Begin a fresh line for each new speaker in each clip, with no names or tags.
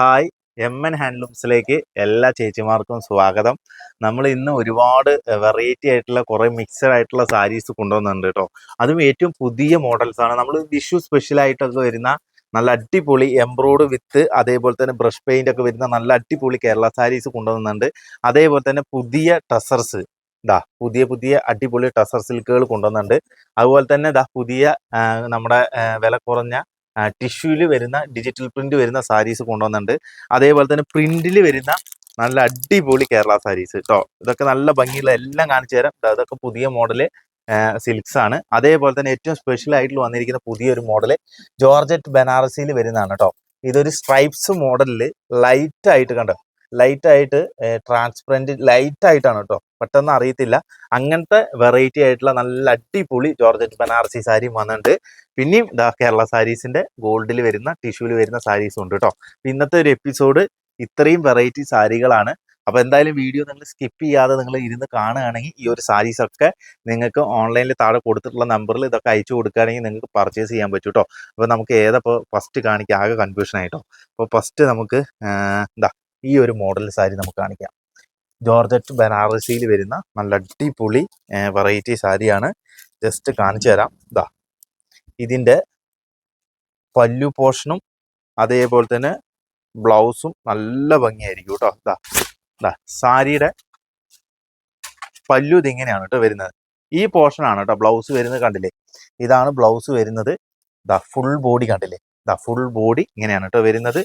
Hi. M N ഹാൻഡ്ലൂംസിലേക്ക് എല്ലാ ചേച്ചിമാർക്കും സ്വാഗതം. നമ്മൾ ഇന്ന് ഒരുപാട് വെറൈറ്റി ആയിട്ടുള്ള കുറേ മിക്സഡ് ആയിട്ടുള്ള സാരീസ് കൊണ്ടുവന്നിട്ടുണ്ട് കേട്ടോ അതും ഏറ്റവും പുതിയ മോഡൽസ് ആണ്. നമ്മൾ വിഷു സ്പെഷ്യൽ ആയിട്ടൊക്കെ വരുന്ന നല്ല അടിപൊളി എംബ്രോയ്ഡ് വിത്ത് അതേപോലെ തന്നെ ബ്രഷ് പെയിന്റ് ഒക്കെ വരുന്ന നല്ല അടിപൊളി കേരള സാരീസ് കൊണ്ടുവന്നിട്ടുണ്ട്. അതേപോലെ തന്നെ പുതിയ ടസർസ് ഇതാ പുതിയ പുതിയ അടിപൊളി ടസർ സിൽക്കുകൾ കൊണ്ടുവന്നിട്ടുണ്ട്. അതുപോലെ തന്നെ ഇതാ പുതിയ നമ്മുടെ വില കുറഞ്ഞ ടിഷ്യൂൽ വരുന്ന ഡിജിറ്റൽ പ്രിന്റ് വരുന്ന സാരീസ് കൊണ്ടുവന്നിട്ടുണ്ട്. അതേപോലെ തന്നെ പ്രിന്റിൽ വരുന്ന നല്ല അടിപൊളി കേരള സാരീസ് കേട്ടോ. ഇതൊക്കെ നല്ല ഭംഗിയുള്ള എല്ലാം കാണിച്ചു തരാം. ഇതൊക്കെ പുതിയ മോഡൽ സിൽക്സ് ആണ്. അതേപോലെ തന്നെ ഏറ്റവും സ്പെഷ്യൽ ആയിട്ട് വന്നിരിക്കുന്ന പുതിയൊരു മോഡൽ ജോർജറ്റ് ബനാറസിയിൽ വരുന്നതാണ് കേട്ടോ. ഇതൊരു സ്ട്രൈപ്സ് മോഡലിൽ ലൈറ്റ് ആയിട്ട് കണ്ടോ? ലൈറ്റ് ആയിട്ട് ട്രാൻസ്പെറന്റ് ലൈറ്റ് ആയിട്ടാണ് കേട്ടോ പെട്ടെന്ന് അറിയത്തില്ല. അങ്ങനത്തെ വെറൈറ്റി ആയിട്ടുള്ള നല്ല അടിപൊളി ജോർജറ്റ് ബനാറസി സാരിയും വന്നിട്ടുണ്ട്. പിന്നെയും ഇതാ കേരള സാരീസിന്റെ ഗോൾഡിൽ വരുന്ന ടിഷ്യൂവിൽ വരുന്ന സാരീസും ഉണ്ട് കേട്ടോ ഇന്നത്തെ ഒരു എപ്പിസോഡ് ഇത്രയും വെറൈറ്റി സാരികളാണ്. അപ്പോൾ എന്തായാലും വീഡിയോ നിങ്ങൾ സ്കിപ്പ് ചെയ്യാതെ നിങ്ങൾ ഇരുന്ന് കാണുകയാണെങ്കിൽ ഈ ഒരു സാരീസ് ഒക്കെ നിങ്ങൾക്ക് ഓൺലൈനിൽ താഴെ കൊടുത്തിട്ടുള്ള നമ്പറിൽ ഇതൊക്കെ അയച്ചു കൊടുക്കുകയാണെങ്കിൽ നിങ്ങൾക്ക് പർച്ചേസ് ചെയ്യാൻ പറ്റും കേട്ടോ അപ്പോൾ നമുക്ക് ഏതപ്പോൾ ഫസ്റ്റ് കാണിക്കുക? ആകെ കൺഫ്യൂഷൻ ആയിട്ടോ അപ്പോൾ ഫസ്റ്റ് നമുക്ക് എന്താ ഈ ഒരു മോഡൽ സാരി നമുക്ക് കാണിക്കാം. ജോർജറ്റ് ബനാറസിയിൽ വരുന്ന നല്ല അടിപൊളി വെറൈറ്റി സാരിയാണ്. ജസ്റ്റ് കാണിച്ചു തരാം. ഇതാ ഇതിന്റെ പല്ലു പോർഷനും അതേപോലെ തന്നെ ബ്ലൗസും നല്ല ഭംഗിയായിരിക്കും കേട്ടോ ഇതാ ഇതാ സാരിയുടെ പല്ലു ഇതിങ്ങനെയാണ് കേട്ടോ വരുന്നത്. ഈ പോർഷനാണ് കേട്ടോ ബ്ലൗസ് വരുന്നത് കണ്ടില്ലേ? ഇതാണ് ബ്ലൗസ് വരുന്നത്. ദാ ഫുൾ ബോഡി കണ്ടില്ലേ? ദാ ഫുൾ ബോഡി ഇങ്ങനെയാണ് കേട്ടോ വരുന്നത്.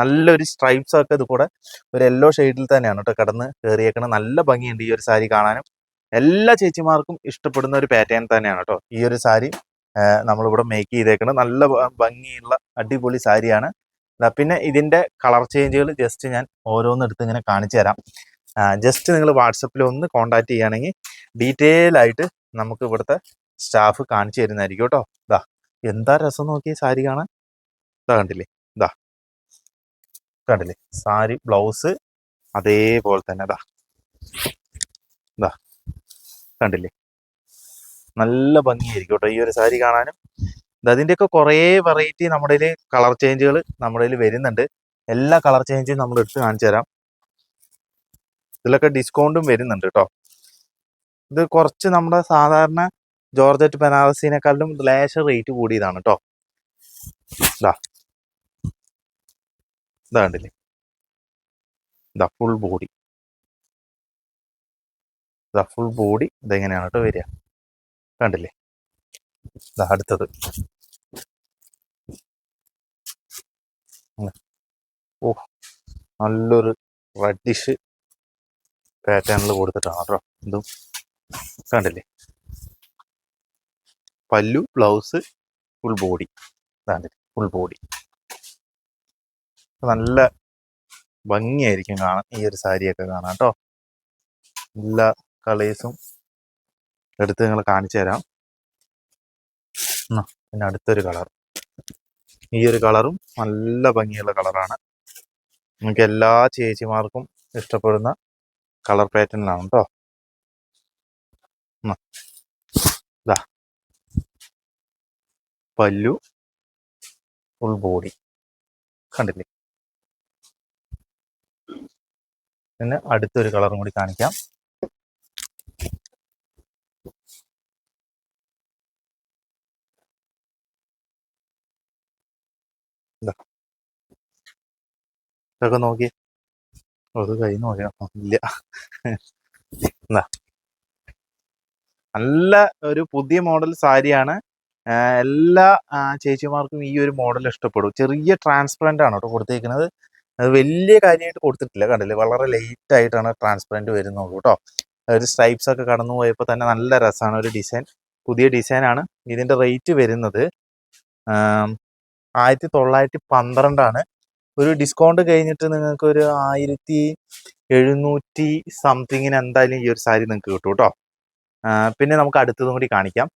നല്ലൊരു സ്ട്രൈപ്സ് ഒക്കെ ഇത് കൂടെ ഒരു യെല്ലോ ഷെയ്ഡിൽ തന്നെയാണ് കേട്ടോ കിടന്ന് കയറിയേക്കണം നല്ല ഭംഗിയുണ്ട് ഈ ഒരു സാരി കാണാനും. എല്ലാ ചേച്ചിമാർക്കും ഇഷ്ടപ്പെടുന്ന ഒരു പാറ്റേൺ തന്നെയാണ് കേട്ടോ ഈ ഒരു സാരി. നമ്മളിവിടെ മേക്ക് ചെയ്തേക്കുന്നത് നല്ല ഭംഗിയുള്ള അടിപൊളി സാരിയാണ്. പിന്നെ ഇതിന്റെ കളർ ചേഞ്ചുകൾ ജസ്റ്റ് ഞാൻ ഓരോന്ന് എടുത്ത് ഇങ്ങനെ കാണിച്ചു തരാം. ജസ്റ്റ് നിങ്ങൾ വാട്സപ്പിൽ ഒന്ന് കോൺടാക്ട് ചെയ്യുകയാണെങ്കിൽ ഡീറ്റെയിൽ ആയിട്ട് നമുക്ക് ഇവിടുത്തെ സ്റ്റാഫ് കാണിച്ചു തരുന്നതായിരിക്കും കേട്ടോ ഇതാ എന്താ രസം നോക്കി സാരി കാണാൻ? ഇതാ കണ്ടില്ലേ? ഇതാ കണ്ടില്ലേ? സാരി ബ്ലൗസ് അതേപോലെ തന്നെ. അതാ ഇതാ കണ്ടില്ലേ? നല്ല ഭംഗിയായിരിക്കും കേട്ടോ ഈ ഒരു സാരി കാണാനും. അതിന്റെയൊക്കെ കുറേ വെറൈറ്റി നമ്മുടെ കളർ ചേഞ്ചുകൾ നമ്മുടെ വരുന്നുണ്ട്. എല്ലാ കളർ ചേഞ്ചും നമ്മൾ എടുത്ത് കാണിച്ചു തരാം. ഇതിലൊക്കെ ഡിസ്കൗണ്ടും വരുന്നുണ്ട് കേട്ടോ. ഇത് കുറച്ച് നമ്മുടെ സാധാരണ ജോർജറ്റ് ബനാറസിനെക്കാളും ലേശം റേറ്റ് കൂടിയതാണ് കേട്ടോ. ഇതാ ഇതാ കണ്ടില്ലേ? ഫുൾ ബോഡി ഇതാ ഫുൾ ബോഡി ഇതെങ്ങനെയാണ് കേട്ടോ വരിക? കണ്ടില്ലേ? ഇതാ അടുത്തത്. ഓ നല്ലൊരു റെഡിഷ് പാറ്റേണിൽ കൊടുത്തിട്ടാണ് കേട്ടോ ഇതും. കണ്ടില്ലേ? പല്ലു ബ്ലൗസ് ഫുൾ ബോഡി കണ്ടില്ലേ? ഫുൾ ബോഡി നല്ല ഭംഗിയായിരിക്കും കാണാൻ ഈ ഒരു സാരിയൊക്കെ കാണാം കേട്ടോ എല്ലാ കളേഴ്സും എടുത്ത് നിങ്ങൾ കാണിച്ചു തരാം. പിന്നെ അടുത്തൊരു കളർ. ഈ ഒരു കളറും നല്ല ഭംഗിയുള്ള കളറാണ്. നമുക്ക് എല്ലാ ചേച്ചിമാർക്കും ഇഷ്ടപ്പെടുന്ന കളർ പാറ്റേണിലാണ് കേട്ടോ പല്ലു ഫുൾ ബോഡി. കണ്ടില്ലേ? പിന്നെ അടുത്തൊരു കളറും കൂടി കാണിക്കാം. ഇതാ. ഇതൊക്കെ നോക്കി. അത് കൈ നോക്കണം ഇല്ല. എന്താ നല്ല ഒരു പുതിയ മോഡൽ സാരിയാണ്. എല്ലാ ചേച്ചിമാർക്കും ഈ ഒരു മോഡൽ ഇഷ്ടപ്പെടും. ചെറിയ ട്രാൻസ്പെറന്റ് ആണ് കേട്ടോ കൊടുത്തേക്കുന്നത്. അത് വലിയ കാര്യമായിട്ട് കൊടുത്തിട്ടില്ല. കണ്ടില്ലേ? വളരെ ലേറ്റ് ആയിട്ടാണ് ട്രാൻസ്പെറന്റ് വരുന്നുള്ളൂ കേട്ടോ ഒരു സ്ട്രൈപ്സ് ഒക്കെ കടന്നു പോയപ്പോൾ തന്നെ നല്ല രസമാണ് ഒരു ഡിസൈൻ പുതിയ ഡിസൈൻ ആണ് ഇതിന്റെ റേറ്റ് വരുന്നത്. ആയിരത്തി തൊള്ളായിരത്തി പന്ത്രണ്ടാണ് ഒരു ഡിസ്കൗണ്ട് കഴിഞ്ഞിട്ട് നിങ്ങൾക്ക് ഒരു ആയിരത്തി എഴുന്നൂറ്റി സംതിങ്ങിന് എന്തായാലും ഈ ഒരു സാരി നിങ്ങൾക്ക് കിട്ടും കേട്ടോ പിന്നെ നമുക്ക് അടുത്തതും കൂടി കാണിക്കാം.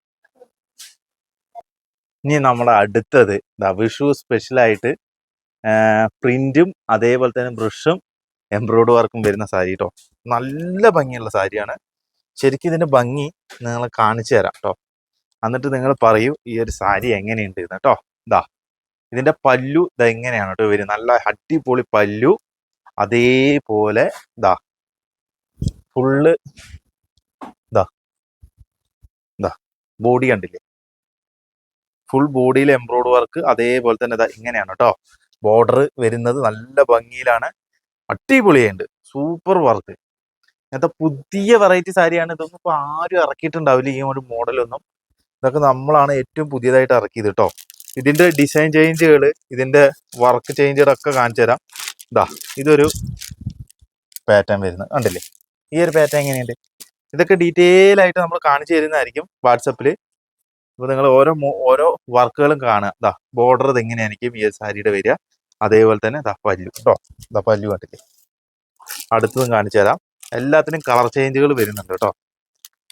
ഇനി നമ്മുടെ അടുത്തത് ദ വിഷു സ്പെഷ്യലായിട്ട് പ്രിന്റും അതേപോലെ തന്നെ ബ്രഷും എംബ്രോയ്ഡ് വർക്കും വരുന്ന സാരി കേട്ടോ നല്ല ഭംഗിയുള്ള സാരിയാണ്. ശരിക്കും ഇതിന്റെ ഭംഗി നിങ്ങളെ കാണിച്ചു തരാം കേട്ടോ എന്നിട്ട് നിങ്ങൾ പറയൂ ഈ ഒരു സാരി എങ്ങനെയുണ്ട്? കേട്ടോ ഇതാ ഇതിന്റെ പല്ലു ഇതാ എങ്ങനെയാണ് കേട്ടോ വരും നല്ല അടിപൊളി പല്ലു. അതേപോലെ ഇതാ ഫുള്ള് ഇതാ ഇതാ ബോഡി കണ്ടില്ലേ? ഫുൾ ബോഡിയിൽ എംബ്രോയ്ഡ് വർക്ക് അതേപോലെ തന്നെ ഇതാ ഇങ്ങനെയാണ് കേട്ടോ ബോർഡർ വരുന്നത് നല്ല ഭംഗിയിലാണ്. അടിപൊളിയുണ്ട് സൂപ്പർ വർക്ക് ഇങ്ങനത്തെ പുതിയ വെറൈറ്റി സാരിയാണ് ഇതൊന്നും ഇപ്പൊ ആരും ഇറക്കിയിട്ടുണ്ടാവില്ല ഈ ഒരു മോഡലൊന്നും ഇതൊക്കെ നമ്മളാണ് ഏറ്റവും പുതിയതായിട്ട് ഇറക്കിയത് കേട്ടോ ഇതിന്റെ ഡിസൈൻ ചേഞ്ചുകൾ ഇതിന്റെ വർക്ക് ചേഞ്ചുകളൊക്കെ കാണിച്ചു തരാം. ഇതാ ഇതൊരു പാറ്റേൺ വരുന്നത്. കണ്ടില്ലേ? ഈ ഒരു പാറ്റേൺ എങ്ങനെയുണ്ട്? ഇതൊക്കെ ഡീറ്റെയിൽ ആയിട്ട് നമ്മൾ കാണിച്ചു തരുന്നതായിരിക്കും വാട്സപ്പിൽ അപ്പോൾ നിങ്ങൾ ഓരോ ഓരോ വർക്കുകളും കാണുക. ഇതാ ബോർഡർ ഇത് എങ്ങനെയായിരിക്കും ഈ സാരിയുടെ വരിക? അതേപോലെ തന്നെ ദാ കേട്ടോ ദാ കണ്ടില്ലേ? അടുത്തതും കാണിച്ചു തരാം. എല്ലാത്തിനും കളർ ചേഞ്ചുകൾ വരുന്നുണ്ട് കേട്ടോ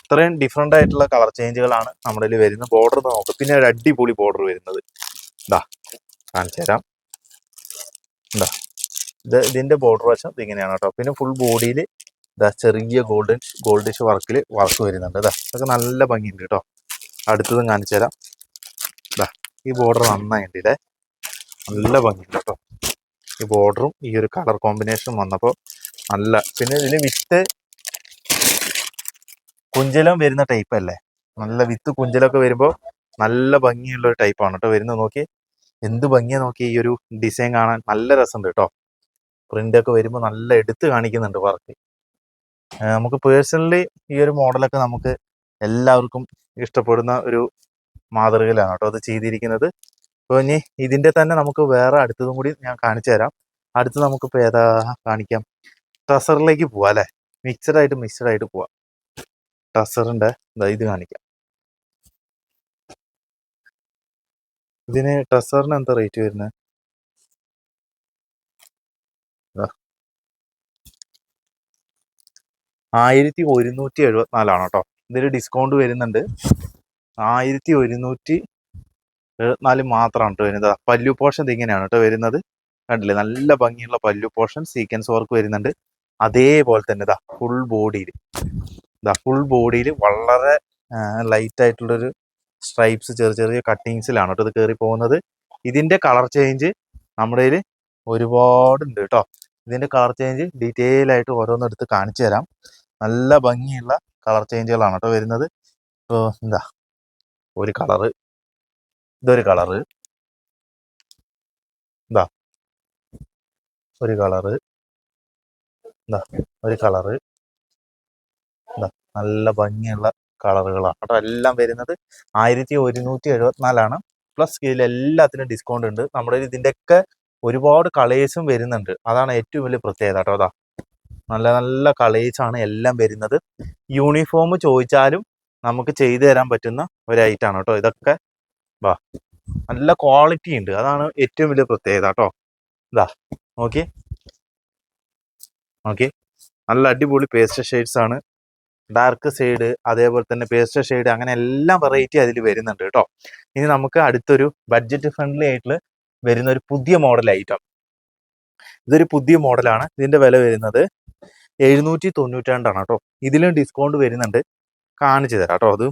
ഇത്രയും ഡിഫറെന്റ് ആയിട്ടുള്ള കളർ ചേഞ്ചുകളാണ് നമ്മുടെ ഇതിൽ വരുന്നത്. ബോർഡർ നോക്കാം. പിന്നെ ഒരു അടിപൊളി ബോർഡർ വരുന്നത്. ഇതാ കാണിച്ചു തരാം. ഇതാ ഇത് ഇതിന്റെ ബോർഡർ വശം ഇതിങ്ങനെയാണ് കേട്ടോ പിന്നെ ഫുൾ ബോഡിയിൽ ഇതാ ചെറിയ ഗോൾഡൻ ഗോൾഡിഷ് വർക്കിൽ വർക്ക് വരുന്നുണ്ട് ഇതാ ഇതൊക്കെ നല്ല ഭംഗിയുണ്ട് കേട്ടോ അടുത്തതും കാണിച്ചു തരാം. ഇതാ ഈ ബോർഡർ നന്നായിട്ടുണ്ട് ഇതേ നല്ല ഭംഗിയുണ്ട് ഈ ബോർഡറും ഈ ഒരു കളർ കോമ്പിനേഷനും വന്നപ്പോൾ നല്ല പിന്നെ ഇതിൽ വിത്ത് കുഞ്ചലം വരുന്ന ടൈപ്പ് അല്ലേ? നല്ല വിത്ത് കുഞ്ചലൊക്കെ വരുമ്പോൾ നല്ല ഭംഗിയുള്ള ഒരു ടൈപ്പാണ് കേട്ടോ വരുന്നത്. നോക്കി എന്ത് ഭംഗിയാ നോക്കി ഈ ഒരു ഡിസൈൻ കാണാൻ. നല്ല രസമുണ്ട് കേട്ടോ പ്രിന്റ് ഒക്കെ വരുമ്പോൾ നല്ല എടുത്ത് കാണിക്കുന്നുണ്ട് വർക്ക് നമുക്ക് പേഴ്സണലി ഈ ഒരു മോഡലൊക്കെ നമുക്ക് എല്ലാവർക്കും ഇഷ്ടപ്പെടുന്ന ഒരു മാതൃകയിലാണ് കേട്ടോ അത് ചെയ്തിരിക്കുന്നത്. അപ്പോൾ ഇനി ഇതിന്റെ തന്നെ നമുക്ക് വേറെ അടുത്തതും കൂടി ഞാൻ കാണിച്ചു തരാം. അടുത്ത് നമുക്കിപ്പോൾ ഏതാ കാണിക്കാം? ടസറിലേക്ക് പോവാം അല്ലേ? മിക്സഡ് ആയിട്ട് പോവാം. ടസറിന്റെ ഇത് കാണിക്കാം. ഇതിന് ടസറിന് എന്താ റേറ്റ് വരുന്നത് ആയിരത്തി ഒരുന്നൂറ്റി എഴുപത്തിനാലാണ് കേട്ടോ ഇതിൽ ഡിസ്കൗണ്ട് വരുന്നുണ്ട്. ആയിരത്തി ഒരുന്നൂറ്റി എഴുപത്തിനാല് മാത്രമാണ് കേട്ടോ വരുന്നത്. പല്ലു പോർഷൻ ഇങ്ങനെയാണ് കേട്ടോ വരുന്നത്. കണ്ടില്ലേ? നല്ല ഭംഗിയുള്ള പല്ലു പോർഷൻ സീക്വൻസ് വർക്ക് വരുന്നുണ്ട്. അതേപോലെ തന്നെ ഇതാ ഫുൾ ബോഡിയിൽ ഇതാ ഫുൾ ബോഡിയിൽ വളരെ ലൈറ്റ് ആയിട്ടുള്ളൊരു സ്ട്രൈപ്സ് ചെറിയ ചെറിയ കട്ടിങ്സിലാണ് കേട്ടോ ഇത് കയറി പോകുന്നത്. ഇതിന്റെ കളർ ചേഞ്ച് നമ്മുടെ കയ്യിൽ ഒരുപാടുണ്ട് കേട്ടോ ഇതിന്റെ കളർ ചേഞ്ച് ഡീറ്റെയിൽ ആയിട്ട് ഓരോന്നും എടുത്ത് കാണിച്ചു തരാം. നല്ല ഭംഗിയുള്ള കളർ ചേഞ്ചുകളാണ് കേട്ടോ വരുന്നത്. ഇപ്പോൾ എന്താ ഒരു കളറ് ഇതൊരു കളറ് ഇതാ ഒരു കളറ് ഇതാ ഒരു കളറ് ഇതാ നല്ല ഭംഗിയുള്ള കളറുകളാണ് കേട്ടോ എല്ലാം വരുന്നത് ആയിരത്തി ഒരുന്നൂറ്റി എഴുപത്തിനാലാണ് പ്ലസ് ഇതിൽ എല്ലാത്തിനും ഡിസ്കൗണ്ട് ഉണ്ട്. നമ്മുടെ ഇതിന്റെയൊക്കെ ഒരുപാട് കളേഴ്സും വരുന്നുണ്ട്. അതാണ് ഏറ്റവും വലിയ പ്രത്യേകത കേട്ടോ അതാ നല്ല നല്ല കളേഴ്സ് ആണ് എല്ലാം വരുന്നത്. യൂണിഫോം ചോദിച്ചാലും നമുക്ക് ചെയ്തു തരാൻ പറ്റുന്ന ഒരു ഐറ്റാണ് ആണ് കേട്ടോ ഇതൊക്കെ. വാ. നല്ല ക്വാളിറ്റി ഉണ്ട്. അതാണ് ഏറ്റവും വലിയ പ്രത്യേകത കേട്ടോ ഇതാ നോക്കി. നോക്കി. നല്ല അടിപൊളി പേസ്റ്റ് ഷെയ്ഡ്സ് ആണ്. ഡാർക്ക് ഷെയ്ഡ് അതേപോലെ തന്നെ പേസ്റ്റ് ഷെയ്ഡ് അങ്ങനെ എല്ലാം വെറൈറ്റി അതിൽ വരുന്നുണ്ട് കേട്ടോ ഇനി നമുക്ക് അടുത്തൊരു ബഡ്ജറ്റ് ഫ്രണ്ട്ലി ആയിട്ടുള്ള വരുന്ന ഒരു പുതിയ മോഡൽ ഐറ്റം ഇതൊരു പുതിയ മോഡലാണ് ഇതിന്റെ വില വരുന്നത് എഴുന്നൂറ്റി തൊണ്ണൂറ്റി രണ്ടാണ് കേട്ടോ ഇതിലും ഡിസ്കൗണ്ട് വരുന്നുണ്ട്. കാണിച്ചു തരാം കേട്ടോ അത്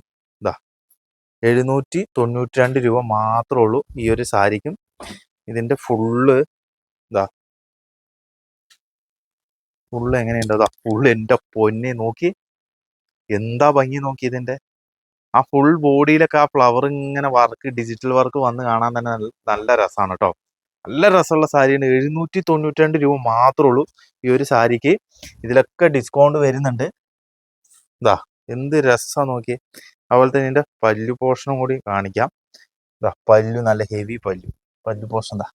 എഴുന്നൂറ്റി തൊണ്ണൂറ്റി രണ്ട് രൂപ മാത്രമേ ഉള്ളൂ ഈ ഒരു സാരിക്കും. ഇതിന്റെ ഫുള്ള് ഇതാ. ഫുള്ള് എങ്ങനെയുണ്ട്? അതാ ഫുള്ള് എന്റെ പൊന്നെ നോക്കി. എന്താ ഭംഗി നോക്കി ഇതിന്റെ? ആ ഫുൾ ബോഡിയിലൊക്കെ ആ ഫ്ലവർ ഇങ്ങനെ വർക്ക് ഡിജിറ്റൽ വർക്ക് വന്ന് കാണാൻ തന്നെ നല്ല- രസമാണ് കേട്ടോ. നല്ല രസമുള്ള സാരിയാണ്. എഴുന്നൂറ്റി തൊണ്ണൂറ്റി രണ്ട് രൂപ മാത്രമേ ഉള്ളൂ ഈ ഒരു സാരിക്ക്. ഇതിലൊക്കെ ഡിസ്കൗണ്ട് വരുന്നുണ്ട്. ഇതാ എന്ത് രസമാണ് നോക്കി അതുപോലെ തന്നെ ഇതിന്റെ പല്ലു പോർഷനും കൂടി കാണിക്കാം. ഇതാ പല്ലു നല്ല ഹെവി പല്ലു. പല്ലു പോർഷൻ എന്താ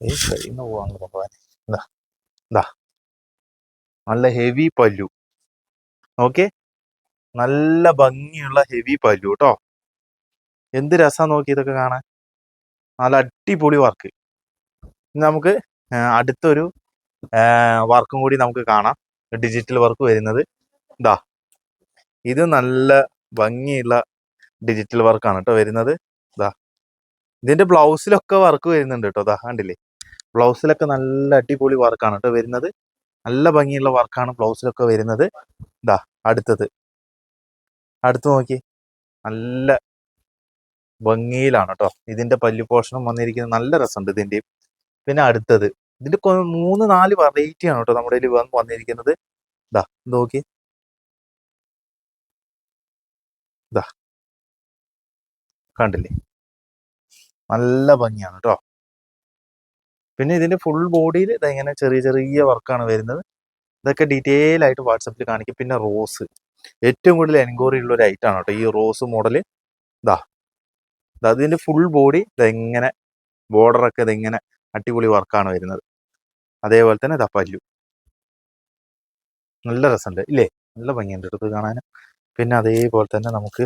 ഏ കഴിയുന്ന പോവാണ് ഭഗവാൻ എന്താ എന്താ നല്ല ഹെവി പല്ലു. ഓക്കെ നല്ല ഭംഗിയുള്ള ഹെവി പല്ലു കേട്ടോ എന്ത് രസാ നോക്കി ഇതൊക്കെ കാണാൻ. നല്ല അടിപൊളി വർക്ക്. നമുക്ക് അടുത്തൊരു വർക്കും കൂടി നമുക്ക് കാണാം. ഡിജിറ്റൽ വർക്ക് വരുന്നത്. ഇതാ ഇത് നല്ല ഭംഗിയുള്ള ഡിജിറ്റൽ വർക്കാണ് കേട്ടോ വരുന്നത്. ഇതാ ഇതിന്റെ ബ്ലൗസിലൊക്കെ വർക്ക് വരുന്നുണ്ട് കേട്ടോ ഇതാ കണ്ടില്ലേ? ബ്ലൗസിലൊക്കെ നല്ല അടിപൊളി വർക്കാണ് കേട്ടോ വരുന്നത്. നല്ല ഭംഗിയുള്ള വർക്കാണ് ബ്ലൗസിലൊക്കെ വരുന്നത്. ഇതാ അടുത്തത്. അടുത്ത് നോക്കി. നല്ല ഭംഗിയിലാണ് കേട്ടോ ഇതിന്റെ പല്ലു പോഷണം വന്നിരിക്കുന്നത്. നല്ല രസമുണ്ട് ഇതിന്റെ പിന്നെ അടുത്തത്. ഇതിന്റെ മൂന്ന് നാല് വെറൈറ്റി ആണ് കേട്ടോ നമ്മുടെ കയ്യിൽ വന്നിരിക്കുന്നത്. ഇത് നോക്കി. ഇതാ കണ്ടില്ലേ? നല്ല ഭംഗിയാണ് കേട്ടോ പിന്നെ ഇതിന്റെ ഫുൾ ബോഡിയിൽ ഇതെങ്ങനെ ചെറിയ ചെറിയ വർക്കാണ് വരുന്നത്. ഇതൊക്കെ ഡീറ്റെയിൽ ആയിട്ട് വാട്സപ്പിൽ കാണിക്കും. പിന്നെ റോസ് ഏറ്റവും കൂടുതൽ എൻക്വയറി ഉള്ള ഒരു ഐറ്റം ആണ് കേട്ടോ ഈ റോസ് മോഡൽ ഇതാ ഇതിന്റെ ഫുൾ ബോഡി ഇതെങ്ങനെ ബോർഡറൊക്കെ ഇതിങ്ങനെ അടിപൊളി വർക്കാണ് വരുന്നത്. അതേപോലെ തന്നെ ഇതാ പല്ലു. നല്ല രസമുണ്ട്. ഇല്ലേ? നല്ല ഭംഗിയുണ്ട് ഇത് കാണാൻ പിന്നെ അതേപോലെ തന്നെ നമുക്ക്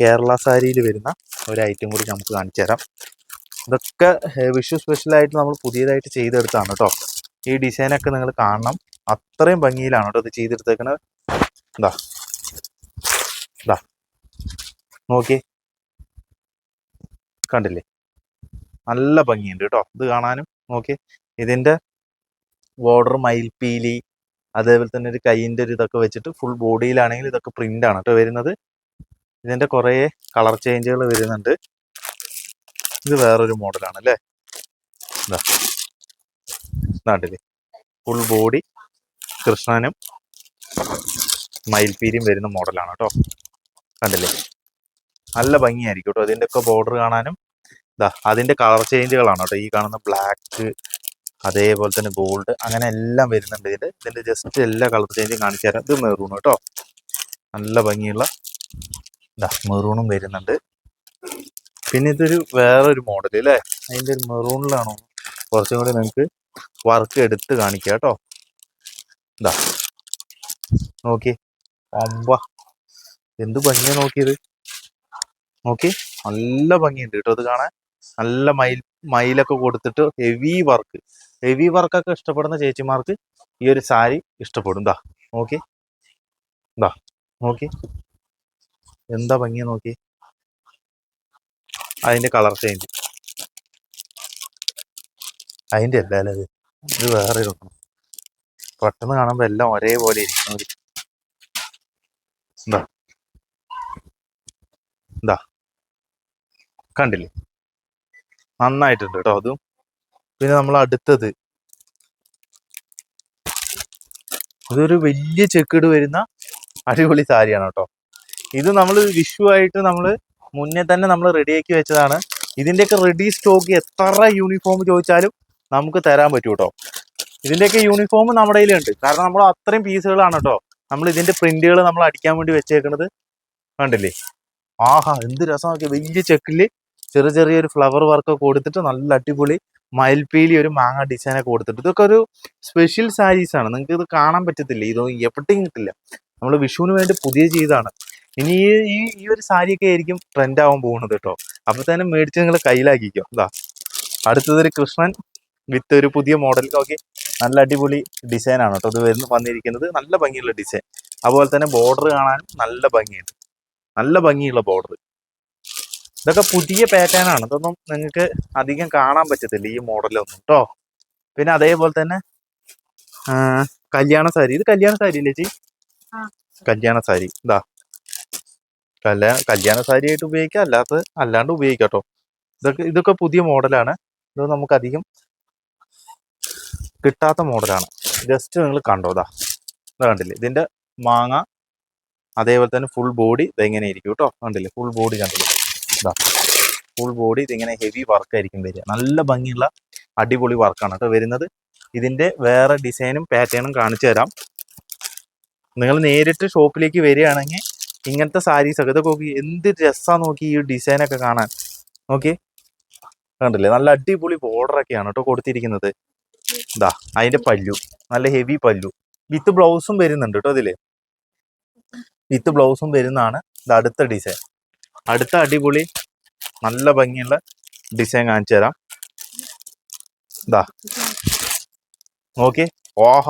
കേരള സാരിയിൽ വരുന്ന ഒരു ഐറ്റം കൂടി നമുക്ക് കാണിച്ചു തരാം. ഇതൊക്കെ വിഷു സ്പെഷ്യലായിട്ട് നമ്മൾ പുതിയതായിട്ട് ചെയ്തെടുത്താണ് കേട്ടോ ഈ ഡിസൈനൊക്കെ നിങ്ങൾ കാണണം. അത്രയും ഭംഗിയിലാണ് കേട്ടോ ഇത് ചെയ്തെടുത്തേക്കുന്നത് എന്താ എന്താ നോക്കി കണ്ടില്ലേ? നല്ല ഭംഗിയുണ്ട് കേട്ടോ ഇത് കാണാനും നോക്കി ഇതിന്റെ ബോർഡർ മയിൽപ്പീലി അതേപോലെ തന്നെ ഒരു കൈയിന്റെ ഒരു ഇതൊക്കെ വെച്ചിട്ട് ഫുൾ ബോഡിയിലാണെങ്കിൽ ഇതൊക്കെ പ്രിന്റ് ആണ് കേട്ടോ വരുന്നത്. ഇതിന്റെ കുറേ കളർ ചേഞ്ചുകൾ വരുന്നുണ്ട്. ഇത് വേറൊരു മോഡലാണ് അല്ലേ? ഇതാ നാട്ടിൽ ഫുൾ ബോഡി കൃഷ്ണനും മയിൽപ്പീരിയും വരുന്ന മോഡലാണ് കേട്ടോ കണ്ടില്ലേ? നല്ല ഭംഗിയായിരിക്കും കേട്ടോ അതിന്റെയൊക്കെ ബോർഡർ കാണാനും. ഇതാ അതിന്റെ കളർ ചേഞ്ചുകളാണ് കേട്ടോ ഈ കാണുന്ന ബ്ലാക്ക് അതേപോലെ തന്നെ ഗോൾഡ് അങ്ങനെ എല്ലാം വരുന്നുണ്ട്. ഇതിൽ ഇതിന്റെ ജസ്റ്റ് എല്ലാ കളർ ചേഞ്ചും കാണിച്ചു തരാം. ഇത് മെറൂൺ കേട്ടോ. നല്ല ഭംഗിയുള്ള ഇതാ മെറൂണും വരുന്നുണ്ട്. പിന്നെ ഇതൊരു വേറൊരു മോഡൽ അല്ലേ അതിന്റെ ഒരു മെറൂണിലാണോ കുറച്ചും കൂടി നിങ്ങൾക്ക് വർക്ക് എടുത്ത് കാണിക്കുക കേട്ടോ. ഇതാ നോക്കി. അമ്പ എന്ത് ഭംഗിയാ നോക്കിയത്. നോക്കി നല്ല ഭംഗിയുണ്ട് കേട്ടോ അത് കാണാൻ. നല്ല മയിൽ മയിലൊക്കെ കൊടുത്തിട്ട് ഹെവി വർക്ക് ഹെവി വർക്കൊക്കെ ഇഷ്ടപ്പെടുന്ന ചേച്ചിമാർക്ക് ഈ ഒരു സാരി ഇഷ്ടപ്പെടും. ദാ നോക്കി. ദാ നോക്കി. എന്താ ഭംഗിയാ നോക്കി. അതിന്റെ കളർ ചേഞ്ച് അതിന്റെ അല്ല അല്ലേ അത്? ഇത് വേറെ നോക്കണം പെട്ടെന്ന് കാണുമ്പോ എല്ലാം ഒരേപോലെ ഇരിക്കും. ഒരു- എന്താ എന്താ കണ്ടില്ലേ? നന്നായിട്ടുണ്ട് കേട്ടോ. അതും പിന്നെ നമ്മൾ അടുത്തത്. അതൊരു വലിയ ചെക്കിട് വരുന്ന അടിപൊളി സാരിയാണ് കേട്ടോ. ഇത് നമ്മൾ വിഷു ആയിട്ട് നമ്മൾ മുന്നേ തന്നെ നമ്മൾ റെഡിയാക്കി വെച്ചതാണ്. ഇതിന്റെയൊക്കെ റെഡി സ്റ്റോക്ക് എത്ര യൂണിഫോം ചോദിച്ചാലും നമുക്ക് തരാൻ പറ്റും കേട്ടോ. ഇതിന്റെയൊക്കെ യൂണിഫോം നമ്മുടെ കയ്യിലുണ്ട്. കാരണം നമ്മൾ അത്രയും പീസുകളാണ് കേട്ടോ. നമ്മൾ ഇതിന്റെ പ്രിന്റുകൾ നമ്മൾ അടിക്കാൻ വേണ്ടി വെച്ചേക്കുന്നത് കണ്ടില്ലേ? ആഹാ എന്ത് രസമൊക്കെ വലിയ ചെക്കിൽ ചെറിയ ചെറിയൊരു ഫ്ലവർ വർക്ക് കൊടുത്തിട്ട് നല്ല അടിപൊളി മയിൽപ്പീലി ഒരു മാങ്ങ ഡിസൈൻ ഒക്കെ കൊടുത്തിട്ട്. ഇതൊക്കെ ഒരു സ്പെഷ്യൽ സാരീസ് ആണ്. നിങ്ങൾക്ക് ഇത് കാണാൻ പറ്റത്തില്ല. ഇതൊന്നും എപ്പോഴും കിട്ടില്ല. നമ്മൾ വിഷുവിന് വേണ്ടി പുതിയ ചെയ്താണ് ഇനി ഈ ഈ ഒരു സാരിയൊക്കെ ആയിരിക്കും ട്രെൻഡ് ആവാൻ പോകുന്നത് കേട്ടോ. അപ്പൊ തന്നെ മേടിച്ച് നിങ്ങൾ കയ്യിലാക്കിക്കോ. ഇതാ അടുത്തതൊരു കൃഷ്ണൻ വിത്ത് ഒരു പുതിയ മോഡൽ ഓക്കെ നല്ല അടിപൊളി ഡിസൈൻ ആണ് കേട്ടോ. ഇത് വരുന്ന വന്നിരിക്കുന്നത്. നല്ല ഭംഗിയുള്ള ഡിസൈൻ അതുപോലെ തന്നെ ബോർഡർ കാണാനും നല്ല ഭംഗിയുണ്ട്. നല്ല ഭംഗിയുള്ള ബോർഡർ ഇതൊക്കെ പുതിയ പാറ്റേൺ ആണ്. ഇതൊന്നും നിങ്ങൾക്ക് അധികം കാണാൻ പറ്റത്തില്ല ഈ മോഡലൊന്നും കേട്ടോ പിന്നെ അതേപോലെ തന്നെ കല്യാണ സാരി. ഇത് കല്യാണ സാരി അല്ലേ ചേച്ചി. കല്യാണ സാരി. ഇതാ. കല്യാണ കല്യാണ സാരി ആയിട്ട് ഉപയോഗിക്കാം. അല്ലാത്ത അല്ലാണ്ട് ഉപയോഗിക്കാം കേട്ടോ ഇതൊക്കെ ഇതൊക്കെ പുതിയ മോഡലാണ് ഇത് നമുക്ക് അധികം കിട്ടാത്ത മോഡലാണ് ജസ്റ്റ് നിങ്ങൾ കണ്ടോ? ഇതാ. ഇത് കണ്ടില്ലേ? ഇതിന്റെ മാങ്ങ അതേപോലെ തന്നെ ഫുൾ ബോഡി ഇതെങ്ങനെ ഇരിക്കും കേട്ടോ കണ്ടില്ലേ? ഫുൾ ബോഡി കണ്ടില്ലേ? ഫുൾ ബോഡി ഇതിങ്ങനെ ഹെവി വർക്ക് ആയിരിക്കും വരിക. നല്ല ഭംഗിയുള്ള അടിപൊളി വർക്കാണ് കേട്ടോ വരുന്നത്. ഇതിന്റെ വേറെ ഡിസൈനും പാറ്റേണും കാണിച്ചു തരാം. നിങ്ങൾ നേരിട്ട് ഷോപ്പിലേക്ക് വരികയാണെങ്കിൽ ഇങ്ങനത്തെ സാരീസ് ഒക്കെ ഇതൊക്കെ നോക്കി എന്ത് രസമാണ് നോക്കി ഈ ഡിസൈനൊക്കെ കാണാൻ. നോക്കി. കണ്ടില്ലേ? നല്ല അടിപൊളി ബോർഡർ ഒക്കെയാണ് കേട്ടോ കൊടുത്തിരിക്കുന്നത്. ഇതാ അതിന്റെ പല്ലു. നല്ല ഹെവി പല്ലു. വിത്ത് ബ്ലൗസും വരുന്നുണ്ട് കേട്ടോ ഇതിൽ വിത്ത് ബ്ലൗസും വരുന്നതാണ് ഇത് അടുത്ത ഡിസൈൻ അടുത്ത അടിപൊളി നല്ല ഭംഗിയുള്ള ഡിസൈൻ കാണിച്ചു തരാം. ഇതാ നോക്കി ഓഹ.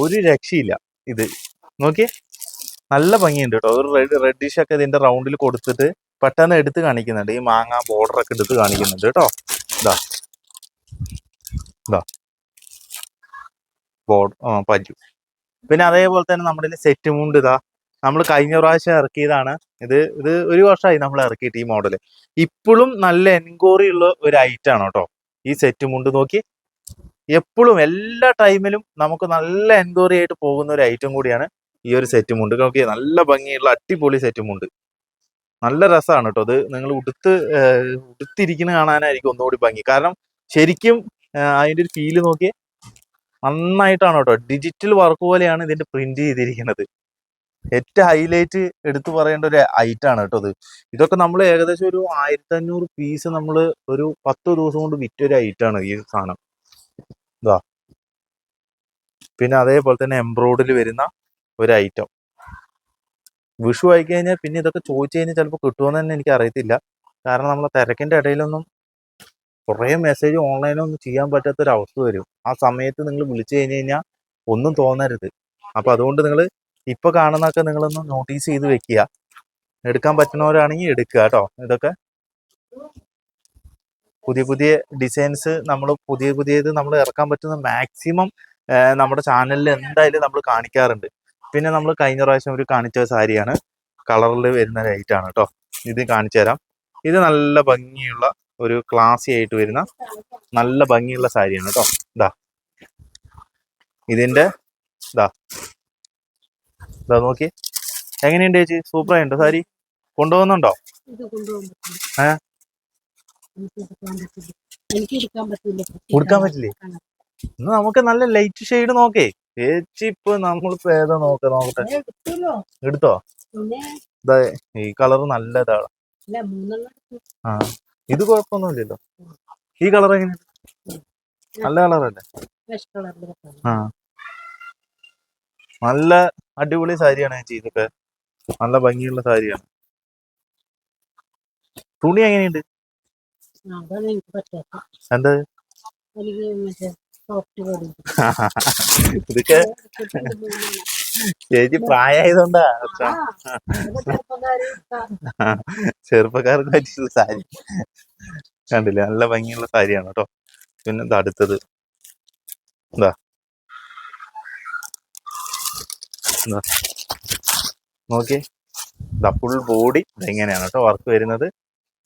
ഒരു രക്ഷയില്ല ഇത്. നോക്കി നല്ല ഭംഗിയുണ്ട് കേട്ടോ. ഒരു റെഡ് റെഡിഷ് ഒക്കെ ഇതിന്റെ റൗണ്ടിൽ കൊടുത്തിട്ട് പെട്ടെന്ന് എടുത്ത് കാണിക്കുന്നുണ്ട്. ഈ മാങ്ങ ബോർഡർ ഒക്കെ എടുത്ത് കാണിക്കുന്നുണ്ട് കേട്ടോ. ഇതാ ഇതാ ബോർഡ് പറ്റു പിന്നെ അതേപോലെ തന്നെ നമ്മുടെ സെറ്റ് മുണ്ട് ഇതാ നമ്മൾ കഴിഞ്ഞ പ്രാവശ്യം ഇറക്കിയതാണ്. ഇത് ഇത് ഒരു വർഷമായി നമ്മൾ ഇറക്കിയിട്ട് ഈ മോഡൽ ഇപ്പോഴും നല്ല എൻക്വയറി ഉള്ള ഒരു ഐറ്റം ആണ് കേട്ടോ. ഈ സെറ്റ് മുണ്ട് നോക്കി. എപ്പോഴും എല്ലാ ടൈമിലും നമുക്ക് നല്ല എൻക്വയറി ആയിട്ട് പോകുന്ന ഒരു ഐറ്റം കൂടിയാണ് ഈ ഒരു സെറ്റ് മുണ്ട്. നോക്കി നല്ല ഭംഗിയുള്ള അടിപൊളി സെറ്റ് മുണ്ട്. നല്ല രസമാണ് കേട്ടോ അത്. നിങ്ങൾ ഉടുത്ത് ഉടുത്തിരിക്കുന്ന കാണാനായിരിക്കും ഒന്നുകൂടി ഭംഗി. കാരണം ശരിക്കും അതിന്റെ ഒരു ഫീൽ നോക്കിയേ നന്നായിട്ടാണ് കേട്ടോ. ഡിജിറ്റൽ വർക്ക് പോലെയാണ് ഇതിന്റെ പ്രിന്റ് ചെയ്തിരിക്കുന്നത്. ഏറ്റവും ഹൈലൈറ്റ് എടുത്തു പറയേണ്ട ഒരു ഐറ്റം ആണ് കേട്ടോ ഇത് ഇതൊക്കെ നമ്മൾ ഏകദേശം ഒരു ആയിരത്തി അഞ്ഞൂറ് പീസ് നമ്മൾ ഒരു പത്ത് ദിവസം കൊണ്ട് വിറ്റൊരു ഐറ്റാണ് ഈ സാധനം. ഇതാ പിന്നെ അതേപോലെ തന്നെ എംബ്രോയിഡിൽ വരുന്ന ഒരു ഐറ്റം വിഷു ആയി കഴിഞ്ഞാൽ പിന്നെ ഇതൊക്കെ ചോദിച്ചു കഴിഞ്ഞാൽ ചിലപ്പോൾ കിട്ടുമെന്ന് തന്നെ എനിക്ക് അറിയത്തില്ല. കാരണം നമ്മളെ തിരക്കിന്റെ ഇടയിലൊന്നും കുറേ മെസ്സേജ് ഓൺലൈനൊന്നും ചെയ്യാൻ പറ്റാത്തൊരവസ്ഥ വരും. ആ സമയത്ത് നിങ്ങൾ വിളിച്ചു കഴിഞ്ഞ് കഴിഞ്ഞാൽ ഒന്നും തോന്നരുത്. അപ്പൊ അതുകൊണ്ട് നിങ്ങൾ ഇപ്പൊ കാണുന്നൊക്കെ നിങ്ങളൊന്ന് നോട്ടീസ് ചെയ്ത് വെക്കുക. എടുക്കാൻ പറ്റുന്നവരാണെങ്കിൽ എടുക്കുക കേട്ടോ. ഇതൊക്കെ പുതിയ പുതിയ ഡിസൈൻസ് നമ്മൾ പുതിയ പുതിയത് നമ്മൾ ഇറക്കാൻ പറ്റുന്ന മാക്സിമം നമ്മുടെ ചാനലിൽ എന്തായാലും നമ്മൾ കാണിക്കാറുണ്ട്. പിന്നെ നമ്മൾ കഴിഞ്ഞ പ്രാവശ്യം ഒരു കാണിച്ച സാരിയാണ് കളറിൽ വരുന്ന ലൈറ്റാണ് കേട്ടോ. ഇത് കാണിച്ചു തരാം. ഇത് നല്ല ഭംഗിയുള്ള ഒരു ക്ലാസി ആയിട്ട് വരുന്ന നല്ല ഭംഗിയുള്ള സാരിയാണ് കേട്ടോ. ഇതാ ഇതിന്റെ ഇതാ ഇതാ നോക്കി. എങ്ങനെയുണ്ട് ചേച്ചി? സൂപ്പർ ആയിട്ടുണ്ടോ സാരി കൊണ്ടുപോകുന്നുണ്ടോ? ഏ? കൊടുക്കാൻ പറ്റില്ലേ? ഇന്ന് നമുക്ക് നല്ല ലൈറ്റ് ഷെയ്ഡ് നോക്കേ. ചേച്ചി ഇപ്പൊ നമ്മളിപ്പോ ഏതാ നോക്ക? നോക്കട്ടെ. എടുത്തോ? ഈ കളർ നല്ല ഇതാണ് ആ ഇത് കുഴപ്പമൊന്നുമില്ലല്ലോ. ഈ കളർ എങ്ങനെ? നല്ല കളറല്ലേ. ആ. നല്ല അടിപൊളി സാരിയാണ് ചേച്ചി ഇതൊക്കെ നല്ല ഭംഗിയുള്ള സാരിയാണ്. തുണി എങ്ങനെയുണ്ട്? എന്താ? ഇതൊക്കെ ചേച്ചി പ്രായമായതുകൊണ്ടാ. ചെറുപ്പക്കാർക്ക് പറ്റിയുള്ള സാരി. കണ്ടില്ല? നല്ല ഭംഗിയുള്ള സാരിയാണ് കേട്ടോ. പിന്നെ അടുത്തത്. എന്താ എന്താ നോക്കി ഇതാ ഫുൾ ബോഡി ഇതെങ്ങനെയാണ് കേട്ടോ വർക്ക് വരുന്നത്.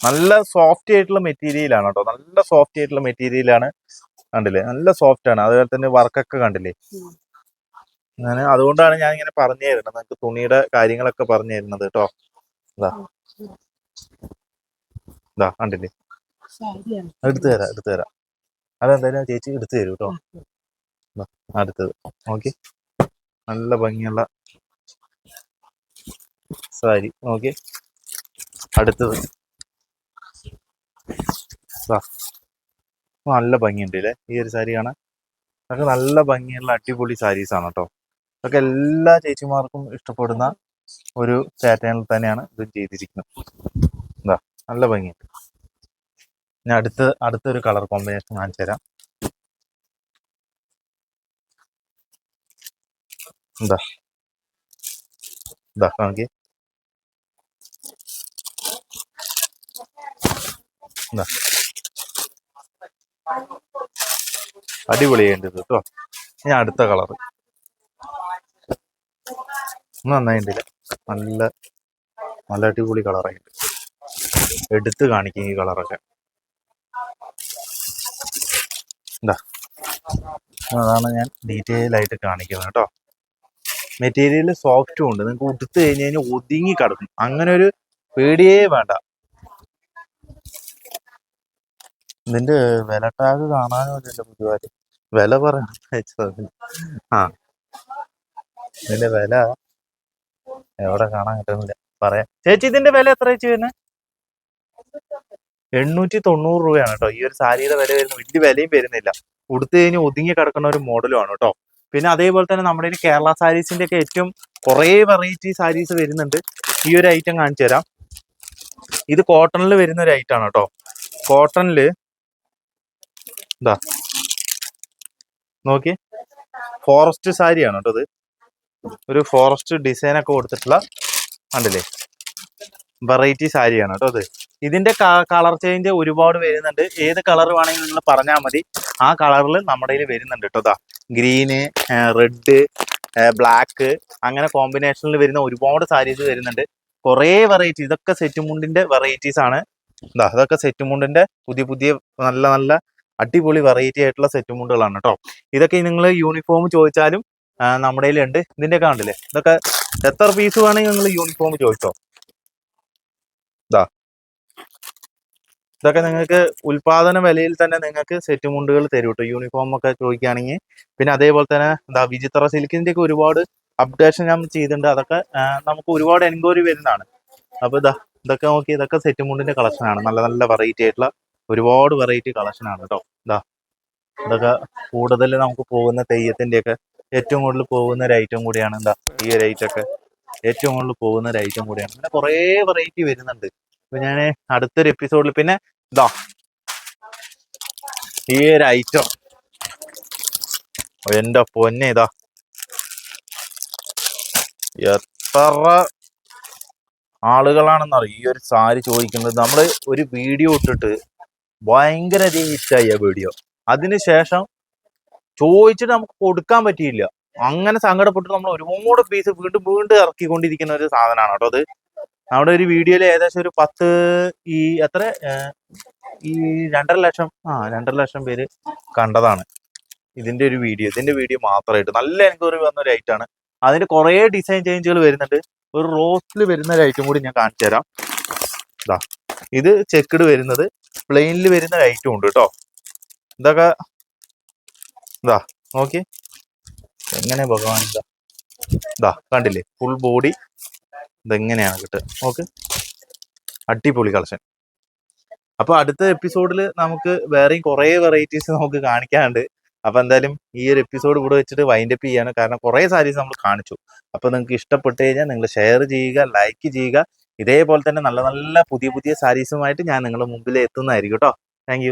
നല്ല സോഫ്റ്റ് ആയിട്ടുള്ള മെറ്റീരിയലാണ് കേട്ടോ. നല്ല സോഫ്റ്റ് ആയിട്ടുള്ള മെറ്റീരിയലാണ് കണ്ടില്ലേ? നല്ല സോഫ്റ്റ് ആണ്. അതുപോലെ തന്നെ വർക്കൊക്കെ കണ്ടില്ലേ? അങ്ങനെ അതുകൊണ്ടാണ് ഞാൻ ഇങ്ങനെ പറഞ്ഞു തരുന്നത് നിങ്ങൾക്ക് തുണിയുടെ കാര്യങ്ങളൊക്കെ പറഞ്ഞു തരുന്നത് കേട്ടോ. ഇതാ ഇതാ കണ്ടില്ലേ? എടുത്തു തരാം എടുത്തു തരാം. അതെന്തായാലും ചേച്ചി എടുത്തു തരൂ കേട്ടോ. അടുത്തത് നോക്കി നല്ല ഭംഗിയുള്ള സാരി. ഓക്കെ. അടുത്തത്. നല്ല ഭംഗിയുണ്ട് അല്ലേ ഈ ഒരു സാരി കാണാൻ. അതൊക്കെ നല്ല ഭംഗിയുള്ള അടിപൊളി സാരീസ് ആണ് കേട്ടോ അതൊക്കെ എല്ലാ ചേച്ചിമാർക്കും ഇഷ്ടപ്പെടുന്ന ഒരു പാറ്റേണിൽ തന്നെയാണ് ഇത് ചെയ്തിരിക്കുന്നത്. എന്താ നല്ല ഭംഗിയുണ്ട്. ഞാൻ അടുത്ത അടുത്തൊരു കളർ കോമ്പിനേഷൻ കാണിച്ചു തരാം എന്താ ഇതാ നോക്കി എന്താ അടിപൊളിയായിട്ട് കേട്ടോ. ഞാൻ അടുത്ത കളർ. നന്നായിട്ടില്ല നല്ല നല്ല അടിപൊളി കളറായിട്ട് എടുത്ത് കാണിക്കും ഈ കളറൊക്കെ എന്താ അതാണ് ഞാൻ ഡീറ്റെയിൽ ആയിട്ട് കാണിക്കുന്നത് കേട്ടോ. മെറ്റീരിയൽ സോഫ്റ്റും ഉണ്ട്. നിങ്ങൾക്ക് ഉടുത്ത് കഴിഞ്ഞ് കഴിഞ്ഞാൽ ഒതുങ്ങി കിടക്കും. അങ്ങനെ ഒരു പേടിയേ വേണ്ട. ഇതിന്റെ വില ടാഗ് കാണാനും ഇല്ല വില പറയണം. ആ. ഇതിന്റെ വില എവിടെ കാണാൻ കിട്ടുന്നില്ല. പറയാം. ചേച്ചി ഇതിന്റെ വില എത്ര ചേച്ചി വരുന്നത് എണ്ണൂറ്റി തൊണ്ണൂറ് രൂപയാണ് കേട്ടോ. ഈ ഒരു സാരിയുടെ വില വരുന്ന വലിയ വിലയും വരുന്നില്ല. ഉടുത്തു കഴിഞ്ഞ് ഒതുങ്ങി കിടക്കുന്ന ഒരു മോഡലും ആണ് കേട്ടോ. പിന്നെ അതേപോലെ തന്നെ നമ്മുടെ ഒരു കേരള സാരീസിന്റെ ഒക്കെ ഏറ്റവും കുറേ വെറൈറ്റി സാരീസ് വരുന്നുണ്ട്. ഈ ഒരു ഐറ്റം കാണിച്ചു തരാം. ഇത് കോട്ടണിൽ വരുന്ന ഒരു ഐറ്റം ആണ് കേട്ടോ. കോട്ടണിൽ ഇതാ. നോക്കി. ഫോറസ്റ്റ് സാരിയാണ് കേട്ടോ ഇത്. ഒരു ഫോറസ്റ്റ് ഡിസൈൻ ഒക്കെ കൊടുത്തിട്ടുള്ള കണ്ടില്ലേ? വെറൈറ്റി സാരിയാണ് കേട്ടോ അത് ഇതിന്റെ കളർ ചേഞ്ച് ഒരുപാട് വരുന്നുണ്ട്. ഏത് കളർ വേണമെങ്കിലും നിങ്ങൾ പറഞ്ഞാൽ മതി. ആ കളറിൽ നമ്മുടെ കയ്യിൽ വരുന്നുണ്ട് കേട്ടോ ഗ്രീന് റെഡ് ബ്ലാക്ക് അങ്ങനെ കോമ്പിനേഷനിൽ വരുന്ന ഒരുപാട് സാരീസ് വരുന്നുണ്ട്. കുറേ വെറൈറ്റി ഇതൊക്കെ സെറ്റ് മുണ്ടിന്റെ വെറൈറ്റീസ് ആണ്. എന്താ അതൊക്കെ സെറ്റ് മുണ്ടിന്റെ പുതിയ പുതിയ നല്ല നല്ല അടിപൊളി വെറൈറ്റി ആയിട്ടുള്ള സെറ്റ് മുണ്ടുകളാണ് കേട്ടോ ഇതൊക്കെ നിങ്ങൾ യൂണിഫോം ചോദിച്ചാലും നമ്മുടെ ഉണ്ട് ഇതിന്റെ ഒക്കെ കണ്ടില്ലേ? ഇതൊക്കെ എത്ര പീസ് വേണമെങ്കിൽ നിങ്ങൾ യൂണിഫോം ചോദിച്ചോ? ഇതാ ഇതൊക്കെ നിങ്ങൾക്ക് ഉൽപാദന വിലയിൽ തന്നെ നിങ്ങൾക്ക് സെറ്റ് മുണ്ടുകൾ തരും കേട്ടോ യൂണിഫോം ഒക്കെ ചോദിക്കുകയാണെങ്കിൽ. പിന്നെ അതേപോലെ തന്നെ എന്താ വിചിത്ര സിൽക്കിന്റെ ഒക്കെ ഒരുപാട് അപ്ഡേഷൻ ഞാൻ ചെയ്തിട്ടുണ്ട്. അതൊക്കെ നമുക്ക് ഒരുപാട് എൻക്വയറി വരുന്നതാണ്. അപ്പോൾ ഇതാ ഇതൊക്കെ നോക്കി ഇതൊക്കെ സെറ്റ് മുണ്ടിന്റെ കളക്ഷനാണ് നല്ല നല്ല വെറൈറ്റി ആയിട്ടുള്ള ഒരുപാട് വെറൈറ്റി കളക്ഷനാണ് കേട്ടോ. ഇതാ ഇതൊക്കെ കൂടുതൽ നമുക്ക് പോകുന്ന തെയ്യത്തിന്റെ ഒക്കെ ഏറ്റവും കൂടുതൽ പോകുന്ന ഒരു ഐറ്റം കൂടിയാണ് എന്താ ഈ ഒരു ഐറ്റം ഒക്കെ ഏറ്റവും കൂടുതൽ പോകുന്ന ഒരു ഐറ്റം കൂടിയാണ്. പിന്നെ കുറേ വെറൈറ്റി വരുന്നുണ്ട്. അപ്പോൾ ഞാൻ അടുത്തൊരു എപ്പിസോഡിൽ പിന്നെ ഇതാ ഈ ഒരു ഐറ്റം എന്റെ പൊന്നെ ഇതാ. എത്ര ആളുകളാണെന്നറി ഈ ഒരു സാരി ചോദിക്കുന്നത്. നമ്മൾ ഒരു വീഡിയോ ഇട്ടിട്ട് ഭയങ്കര ഹിറ്റായി ആ വീഡിയോ അതിനുശേഷം ചോദിച്ചിട്ട് നമുക്ക് കൊടുക്കാൻ പറ്റിയില്ല. അങ്ങനെ സങ്കടപ്പെട്ട് നമ്മൾ ഒരുപാട് പീസ് വീണ്ടും വീണ്ടും ഇറക്കിക്കൊണ്ടിരിക്കുന്ന ഒരു സാധനമാണ് കേട്ടോ അത്. നമ്മുടെ ഒരു വീഡിയോയിൽ ഏകദേശം ഒരു പത്ത് ഈ എത്ര ഈ രണ്ടര ലക്ഷം ആ രണ്ടര ലക്ഷം പേര് കണ്ടതാണ്. ഇതിന്റെ ഒരു വീഡിയോ ഇതിന്റെ വീഡിയോ മാത്രമായിട്ട്. നല്ല എൻക്വയറി വന്ന ഒരു ഐറ്റം ആണ്. അതിന് കുറേ ഡിസൈൻ ചേഞ്ചുകൾ വരുന്നുണ്ട്. ഒരു റോസ്റ്റിൽ വരുന്ന ഒരു ഐറ്റം കൂടി ഞാൻ കാണിച്ചു തരാം. ഇതാ ഇത് ചെക്കിട് വരുന്നത് പ്ലെയിനിൽ വരുന്ന ഒരു ഐറ്റം ഉണ്ട് കേട്ടോ. ഇതൊക്കെ ഇതാ നോക്കി എങ്ങനെ ഭഗവാൻ ഇതാ ഇതാ കണ്ടില്ലേ? ഫുൾ ബോഡി ഇതെങ്ങനെയാണ് കിട്ടുക? നോക്ക്. അടിപൊളി കളക്ഷൻ. അപ്പൊ അടുത്ത എപ്പിസോഡിൽ നമുക്ക് വേറെയും കുറേ വെറൈറ്റീസ് നമുക്ക് കാണിക്കാണ്ട് അപ്പൊ എന്തായാലും ഈ ഒരു എപ്പിസോഡ് ഇവിടെ വെച്ചിട്ട് വൈൻഡ് അപ്പ് ചെയ്യാണ്. കാരണം കുറേ സാരീസ് നമ്മൾ കാണിച്ചു. അപ്പൊ നിങ്ങൾക്ക് ഇഷ്ടപ്പെട്ട് കഴിഞ്ഞാൽ നിങ്ങൾ ഷെയർ ചെയ്യുക ലൈക്ക് ചെയ്യുക. ഇതേപോലെ തന്നെ നല്ല നല്ല പുതിയ പുതിയ സാരീസുമായിട്ട് ഞാൻ നിങ്ങളുടെ മുമ്പിൽ എത്തുന്നതായിരിക്കും കേട്ടോ താങ്ക്